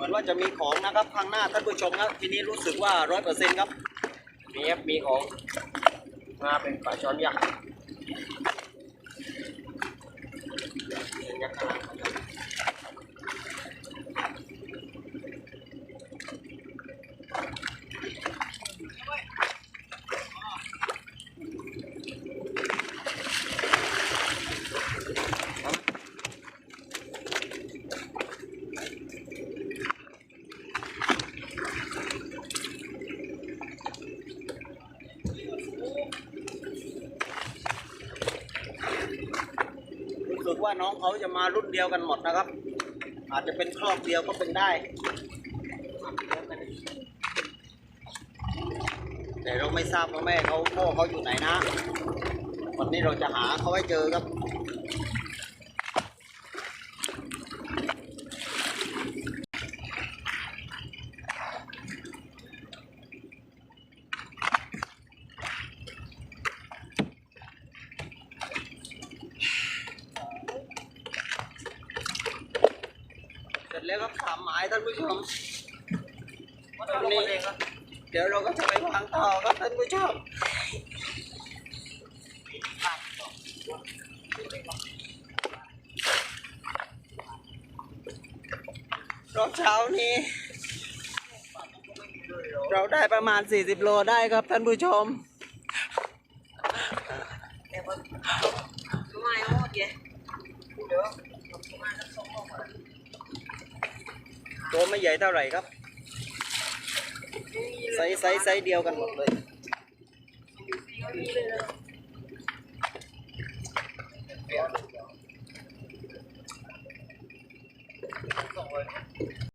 มือนว่าจะมีของนะครับข้างหน้าท่านผู้ชมครับทีนี้รู้สึกว่าร้อยเปอร์เซ็นต์ครับมีครับมีของมาเป็นปลาช้อนยักษ์ยักษ์ขนาด ว่าน้องเขาจะมารุ่นเดียวกันหมดนะครับ อาจจะเป็นครอบเดียวก็เป็นได้ แต่เราไม่ทราบว่าแม่เขาพ่อเขาอยู่ไหนนะวันนี้เราจะหาเขาให้เจอครับ ร็จแล้วครับสามหมายท่านผู้ชมวันนี้เดี๋ยวเราก็จะไปวางต่อครับท่านผู้ชมรอบเช้านี้ เราได้ประมาณ 40 โลได้ครับท่านผู้ชมไม่โอเค ตัวไม่ใหญ่เท่าไหร่ครับไซส์ไซส์ไซส์เดียวกันหมดเลยเ